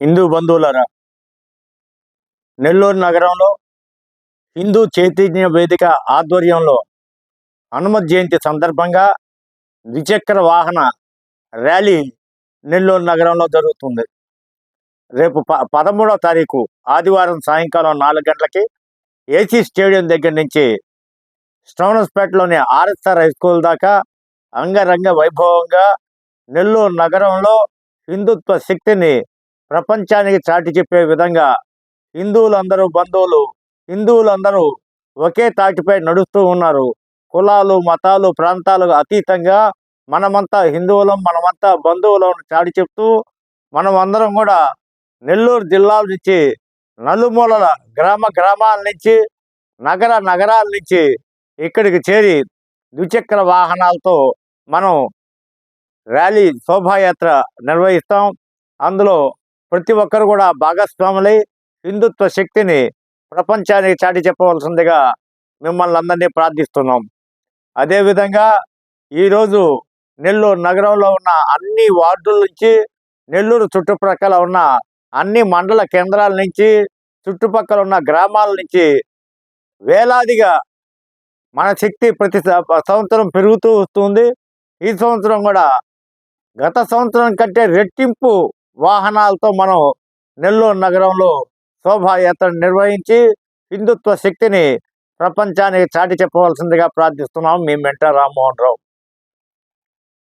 హిందూ బంధువులరా నెల్లూరు నగరంలో హిందూ చైతన్య వేదిక ఆధ్వర్యంలో హనుమత్ జయంతి సందర్భంగా ద్విచక్ర వాహన ర్యాలీ నెల్లూరు నగరంలో జరుగుతుంది. రేపు ప పదమూడవ తారీఖు ఆదివారం సాయంకాలం నాలుగు గంటలకి ఏసీ స్టేడియం దగ్గర నుంచి శ్రవణస్పేటలోని ఆర్ఎస్ఆర్ హై స్కూల్ దాకా అంగరంగ వైభవంగా నెల్లూరు నగరంలో హిందుత్వ శక్తిని ప్రపంచానికి చాటి చెప్పే విధంగా హిందువులందరూ బంధువులు హిందువులందరూ ఒకే తాటిపై నడుస్తూ ఉన్నారు. కులాలు మతాలు ప్రాంతాలు అతీతంగా మనమంతా హిందువులం మనమంతా బంధువులం చాటి చెప్తూ మనం అందరం కూడా నెల్లూరు జిల్లాల నుంచి నలుమూలల గ్రామ గ్రామాల నుంచి నగర నగరాల నుంచి ఇక్కడికి చేరి ద్విచక్ర వాహనాలతో మనం ర్యాలీ శోభాయాత్ర నిర్వహిస్తాం. అందులో ప్రతి ఒక్కరు కూడా భాగస్వాములై హిందుత్వ శక్తిని ప్రపంచానికి చాటి చెప్పవలసిందిగా మిమ్మల్ని అందరినీ ప్రార్థిస్తున్నాం. అదేవిధంగా ఈరోజు నెల్లూరు నగరంలో ఉన్న అన్ని వార్డుల నుంచి నెల్లూరు చుట్టుప్రక్కల ఉన్న అన్ని మండల కేంద్రాల నుంచి చుట్టుపక్కల ఉన్న గ్రామాల నుంచి వేలాదిగా మన శక్తి ప్రతి సంవత్సరం పెరుగుతూ వస్తుంది. ఈ సంవత్సరం కూడా గత సంవత్సరం కంటే రెట్టింపు వాహనాలతో మనం నెల్లూరు నగరంలో శోభాయాత్ర నిర్వహించి హిందుత్వ శక్తిని ప్రపంచానికి చాటి చెప్పవలసిందిగా ప్రార్థిస్తున్నాం. మీ మెంట రామ్మోహన్ రావు.